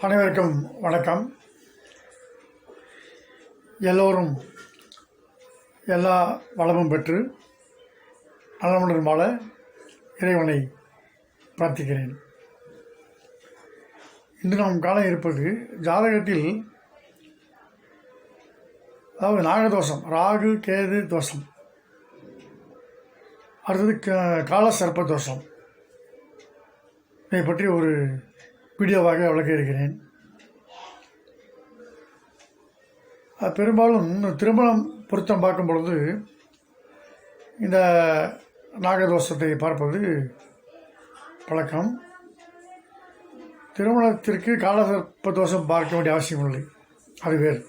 அனைவருக்கும் வணக்கம். எல்லோரும் எல்லா வளமும் பெற்று நலமுடன் வாழ இறைவனை பிரார்த்திக்கிறேன். இன்று நாம் காண இருப்பது ஜாதகத்தில் அதாவது நாகதோஷம் ராகு கேது தோஷம். அடுத்தது க- கால சர்ப்ப தோஷம். இதை பற்றி ஒரு வீடியோவாக விளக்க இருக்கிறேன் பெரும்பாலும் திருமணம் பொருத்தம் பார்க்கும் பொழுது இந்த நாகதோஷத்தை பார்ப்பது பழக்கம். திருமணத்திற்கு காலசர்ப்ப தோஷம் பார்க்க வேண்டிய அவசியம் இல்லை. அது வேறு.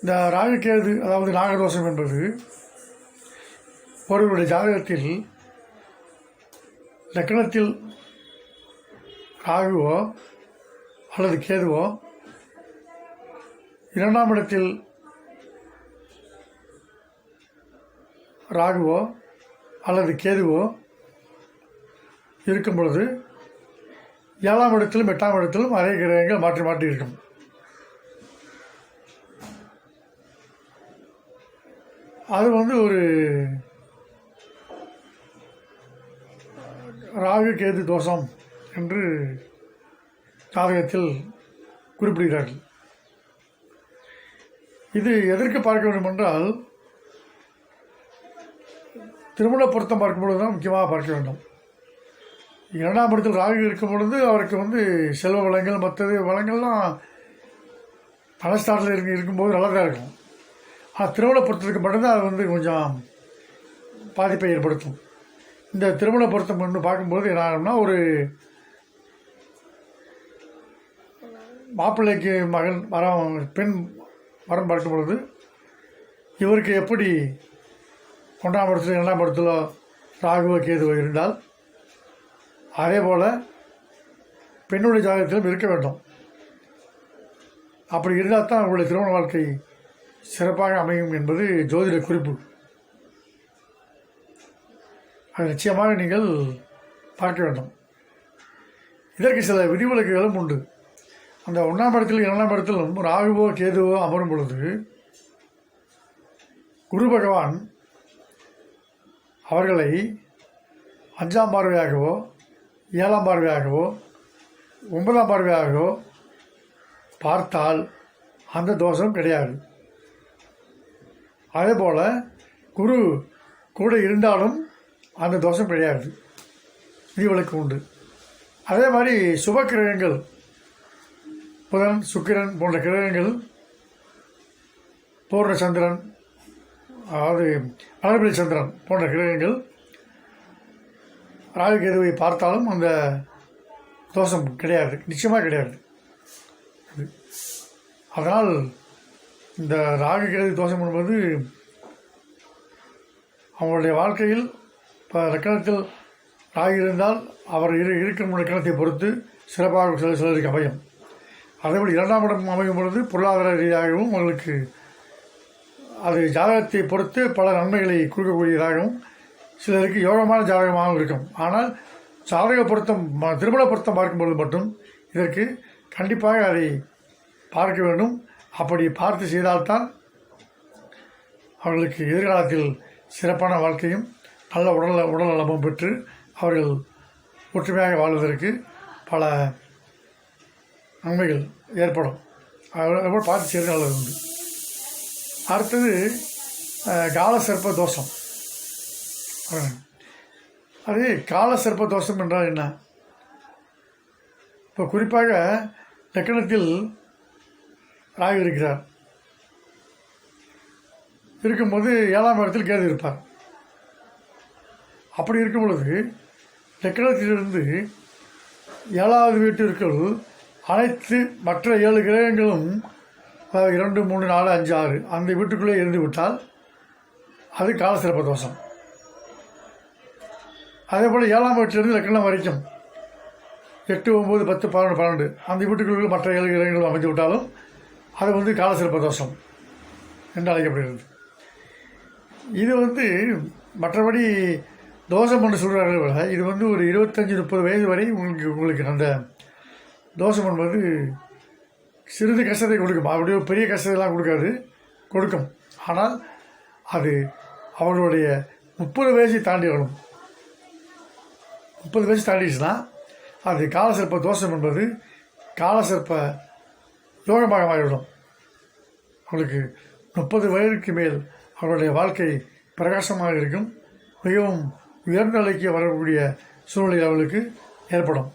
இந்த ராகுகேது அதாவது நாகதோஷம் என்பது ஒருவருடைய ஜாதகத்தில் லக்கணத்தில் ராகுவோ அல்லது கேதுவோ இரண்டாம் இடத்தில் ராகுவோ அல்லது கேதுவோ இருக்கும் பொழுது ஏழாம் இடத்திலும் எட்டாம் இடத்திலும் அதே கிரகங்கள் மாற்றி மாற்றி இருக்கும். அது வந்து ஒரு ராகு கேது தோஷம். என்று ஜாதகத்தில் குறிப்பிடுகிறார்கள். இது எதற்கு பார்க்க வேண்டும் என்றால் திருமண பொருத்தம் பார்க்கும் பொழுது தான் முக்கியமாக பார்க்க வேண்டும். இரண்டாம் இடத்தில் ராகு இருக்கும் பொழுது அவருக்கு வந்து செல்வ வளங்கள் மற்றது வளங்கள்லாம் தனஸ்தானத்தில் இருக்கு இருக்கும்போது நல்லா தான் இருக்கும். ஆனால் திருமண பொருத்தத்துக்கு மட்டும்தான் அது வந்து கொஞ்சம் பாதிப்பை ஏற்படுத்தும். இந்த திருமண பொருத்தம் ஒன்று பார்க்கும்போது என்ன ஆகும்னா ஒரு மாப்பிள்ளைக்கு மகன் மரம் பெண் வரம் பார்க்கும் பொழுது இவருக்கு எப்படி ஒன்றாம் இடத்துல இரண்டாம் இடத்துல ராகுவ கேதுவோ இருந்தால் அதே போல் பெண்ணுடைய ஜாதகத்திலும் இருக்க வேண்டும். அப்படி இருந்தால் தான் அவருடைய திருமண வாழ்க்கை சிறப்பாக அமையும் என்பது ஜோதிட குறிப்பு. அது நிச்சயமாக நீங்கள் பார்க்க வேண்டும். இதற்கு சில விதிவிலக்குகளும் உண்டு. அந்த ஒன்றாம் படத்தில் இரண்டாம் இடத்திலும் ராகுவோ கேதுவோ அமரும் பொழுது குரு பகவான் அவர்களை அஞ்சாம் பார்வையாகவோ ஏழாம் பார்வையாகவோ ஒன்பதாம் பார்வையாகவோ பார்த்தால் அந்த தோஷம் கிடையாது. அதே போல் குரு கூட இருந்தாலும் அந்த தோஷம் கிடையாது. விதிவிலக்கு உண்டு. அதே மாதிரி சுபக்கிரகங்கள் புதன் சுக்கிரன் போன்ற கிரகங்கள் பூர்ண சந்திரன் அதாவது வளர்பிறை சந்திரன் போன்ற கிரகங்கள் ராகுகேதுவை பார்த்தாலும் அந்த தோஷம் கிடையாது நிச்சயமாக கிடையாது. அதனால் இந்த ராகுகேது தோஷம் என்பது அவங்களுடைய வாழ்க்கையில் இப்போ லக்கணத்தில் ராகு இருந்தால் அவர் இரு இருக்கும் லக்கணத்தை பொறுத்து சிறப்பாக சில சிலருக்கு அமையும். அதேபோல் இரண்டாம் இடம் அமையும் பொழுது பொருளாதார ரீதியாகவும் அவர்களுக்கு அது ஜாதகத்தை பொறுத்து பல நன்மைகளை கொடுக்கக்கூடியதாகவும் சிலருக்கு யோகமான ஜாதகமாகவும் இருக்கும். ஆனால் ஜாதக பொருத்தம் ம- திருமண பொருத்தம் பார்க்கும்பொழுது மட்டும் இதற்கு கண்டிப்பாக அதை பார்க்க வேண்டும். அப்படி பார்த்து செய்தால்தான் அவர்களுக்கு எதிர்காலத்தில் சிறப்பான வாழ்க்கையும் நல்ல உடல் உடல் நலமும் பெற்று அவர்கள் ஒற்றுமையாக வாழ்வதற்கு பல நன்மைகள் ஏற்படும். அதோட பார்த்து செய்கிறது நல்லது உண்டு. அடுத்தது கால சர்ப்ப தோஷம். அது கால சர்ப்ப தோஷம் என்றால் என்ன? இப்போ குறிப்பாக லக்கணத்தில் ராகு இருக்கிறார். இருக்கும்போது ஏழாம் இடத்தில் கேது இருப்பார். அப்படி இருக்கும் பொழுது லக்கணத்திலிருந்து ஏழாவது வீட்டிற்குள் அனைத்து மற்ற ஏழு கிரகங்களும் இரண்டு மூணு நாலு அஞ்சு ஆறு அந்த வீட்டுக்குள்ளே இருந்து விட்டால் அது காலசிறப்ப தோஷம் அதே போல் ஏழாம் வீட்டிலிருந்து லக்கணம் வரைக்கும் எட்டு ஒம்பது பத்து பன்னெண்டு பன்னெண்டு அந்த வீட்டுக்குள்ள மற்ற ஏழு கிரகங்களும் அமைந்து விட்டாலும் அது வந்து காலசிறப்ப தோஷம் என்று அழைக்கப்படுகிறது. இது வந்து மற்றபடி தோஷம் என்று சொல்கிறார்கள் விட இது வந்து ஒரு இருபத்தஞ்சி முப்பது வயது வரை உங்களுக்கு உங்களுக்கு அந்த தோஷம் என்பது சிறிது கஷ்டத்தை கொடுக்கும். அப்படியே பெரிய கஷ்டத்தெல்லாம் கொடுக்காது. கொடுக்கும். ஆனால் அது அவர்களுடைய முப்பது வயசை தாண்டி வரணும் முப்பது வயசு தாண்டிடுச்சுன்னா அது காலசர்ப்ப தோஷம் என்பது காலசர்ப்ப யோகமாக மாறிவிடும் அவங்களுக்கு முப்பது வயதுக்கு மேல் அவருடைய வாழ்க்கை பிரகாசமாக இருக்கும். மிகவும் உயர்ந்த நிலைக்கு வரக்கூடிய சூழ்நிலை அவளுக்கு ஏற்படும்.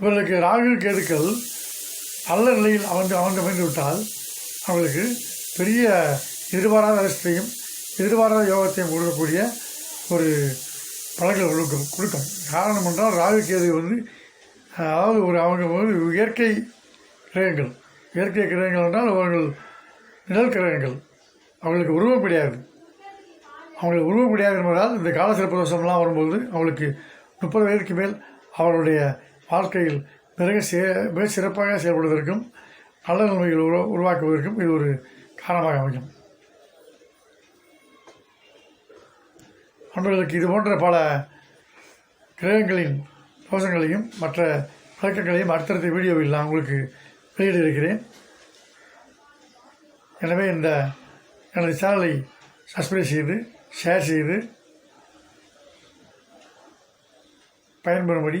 இவர்களுக்கு ராகு கேதுக்கள் நல்ல நிலையில் அமர்ந்து அமர்ந்து அமைந்து விட்டால் அவர்களுக்கு பெரிய எதிர்பாராத அதிர்ஷ்டத்தையும் எதிர்பாராத யோகத்தையும் கொடுக்கக்கூடிய ஒரு பலன்கள் கொடுக்கும் கொடுக்கும். காரணம் என்றால் ராகு கேது வந்து அதாவது ஒரு அவங்க வந்து இயற்கை கிரகங்கள். இயற்கை கிரகங்கள் என்றால் அவர்கள் நிழல் கிரகங்கள். அவங்களுக்கு உருவம் கிடையாது. அவங்களுக்கு உருவம் கிடையாது என்பதால் இந்த கால சிறப்பு தோஷம்லாம் வரும்போது அவங்களுக்கு முப்பது வயதுக்கு மேல் அவருடைய வாழ்க்கையில் மிக சே மிக சிறப்பாக செயல்படுவதற்கும் நல்ல நிலைமைகள் உரு உருவாக்குவதற்கும் இது ஒரு காரணமாக அமையும். நண்பர்களுக்கு இது போன்ற பல கிரகங்களின் தோஷங்களையும் மற்ற விளக்கங்களையும் அடுத்தடுத்த வீடியோவில் நான் உங்களுக்கு வெளியிட இருக்கிறேன் எனவே இந்த எனது சேனலை சப்ஸ்கிரைப் செய்து ஷேர் செய்து பயன்பெறும்படி